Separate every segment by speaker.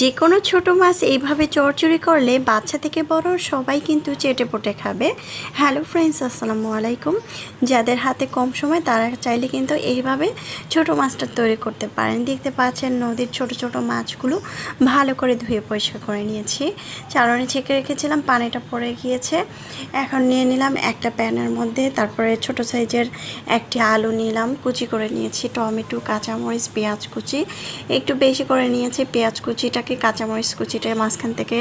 Speaker 1: যে কোনো ছোট মাছ এইভাবে চড়চড়ি করলে বাচ্চা থেকে বড় সবাই কিন্তু চেটে পটে খাবে। হ্যালো ফ্রেন্ডস আসসালামু আলাইকুম। যাদের হাতে কম সময়, তারা চাইলে কিন্তু এইভাবে ছোট মাছটা তৈরি করতে পারেন। দেখতে পাচ্ছেন নদীর ছোট ছোট মাছগুলো ভালো করে ধুয়ে পরিষ্কার করে নিয়েছি। চালনে ছেঁকে রেখেছিলাম, পানিটা পড়ে গিয়েছে। এখন নিয়ে নিলাম একটা প্যানের মধ্যে, তারপরে ছোট সাইজের একটি আলু নিলাম, কুচি করে নিয়েছি, টমেটো, কাঁচামরিচ, পেঁয়াজ কুচি। একটু বেশি করে নিয়েছি, পেঁয়াজ কুচিটাকে কাঁচামরিচ কুচিটা মাঝখান থেকে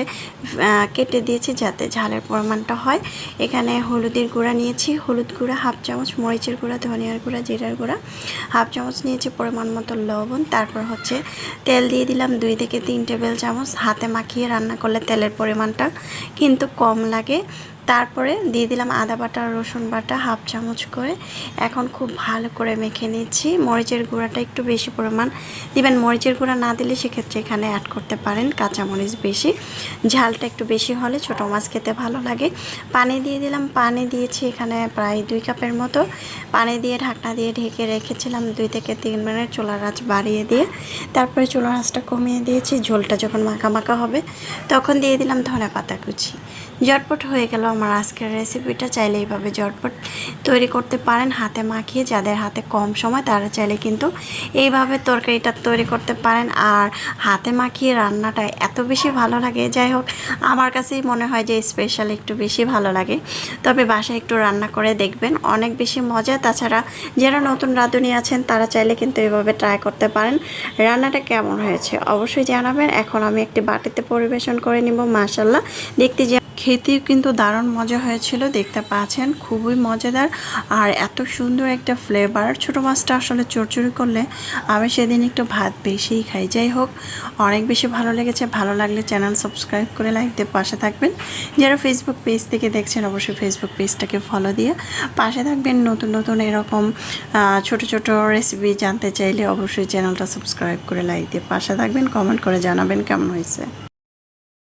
Speaker 1: কেটে দিয়েছি যাতে ঝালের পরিমাণটা হয়। এখানে হলুদের গুঁড়া নিয়েছি। হলুদ গুঁড়া হাফ চামচ, মরিচের গুঁড়া, ধনিয়ার গুঁড়া, জিরার গুঁড়া, হাফ চামচ নিয়েছি পরিমাণ মতো লবণ। তারপর হচ্ছে তেল দিয়ে দিলাম দুই থেকে তিন টেবিল চামচ। হাতে মাখিয়ে রান্না করলে তেলের পরিমাণটা কিন্তু কম লাগে। তারপরে দিয়ে দিলাম আদা বাটা, রসুন বাটা, হাফ চামচ করে। এখন খুব ভালো করে মেখে নিচ্ছি। মরিচের গুঁড়াটা একটু বেশি পরিমাণ দিবেন। মরিচের গুঁড়া না দিলে সেক্ষেত্রে এখানে অ্যাড করতে পারেন কাঁচামরিচ বেশি। ঝালটা একটু বেশি হলে ছোটো মাছ খেতে ভালো লাগে। পানি দিয়ে দিলাম। পানি দিয়েছি এখানে প্রায় দুই কাপের মতো। পানি দিয়ে ঢাকনা দিয়ে ঢেকে রেখেছিলাম দুই থেকে তিন মিনিট চুলার আঁচ বাড়িয়ে দিয়ে। তারপরে চুলার আঁচটা কমিয়ে দিয়েছি। ঝোলটা যখন মাখা মাখা হবে তখন দিয়ে দিলাম ধনে পাতা কুচি। জটপট হয়ে গেল আমার আজকের রেসিপিটা চাইলে এইভাবে জটপট তৈরি করতে পারেন। হাতে মাখিয়ে, যাদের হাতে কম সময় তারা চাইলে কিন্তু এইভাবে তরকারিটা তৈরি করতে পারেন। আর হাতে মাখিয়ে রান্নাটা এত বেশি ভালো লাগে, যাই হোক, আমার কাছেই মনে হয় যে স্পেশাল একটু বেশি ভালো লাগে। তবে বাসায় একটু রান্না করে দেখবেন, অনেক বেশি মজা। তাছাড়া যারা নতুন রাঁধুনি আছেন, তারা চাইলে কিন্তু এভাবে ট্রাই করতে পারেন। রান্নাটা কেমন হয়েছে অবশ্যই জানাবেন। এখন আমি একটি বাটিতে পরিবেশন করে নিব মাশাল্লাহ দেখতে যে খেতেও কিন্তু দারুণ মজা হয়েছিল, দেখতে পাচ্ছেন, খুবই মজাদার। আর এত সুন্দর একটা ফ্লেভার ছোটো মাছটা আসলে চড়চড়ি করলে আমি সেদিন একটু ভাত বেশিই খাই। যাই হোক, অনেক বেশি ভালো লেগেছে, ভালো লাগলে চ্যানেল সাবস্ক্রাইব করে লাইক দিয়ে পাশে থাকবেন। যারা ফেসবুক পেজ থেকে দেখছেন, অবশ্যই ফেসবুক পেজটাকে ফলো দিয়ে পাশে থাকবেন। নতুন নতুন এরকম ছোট ছোট রেসিপি জানতে চাইলে অবশ্যই চ্যানেলটা সাবস্ক্রাইব করে লাইক দিয়ে পাশে থাকবেন। কমেন্ট করে জানাবেন কেমন হয়েছে।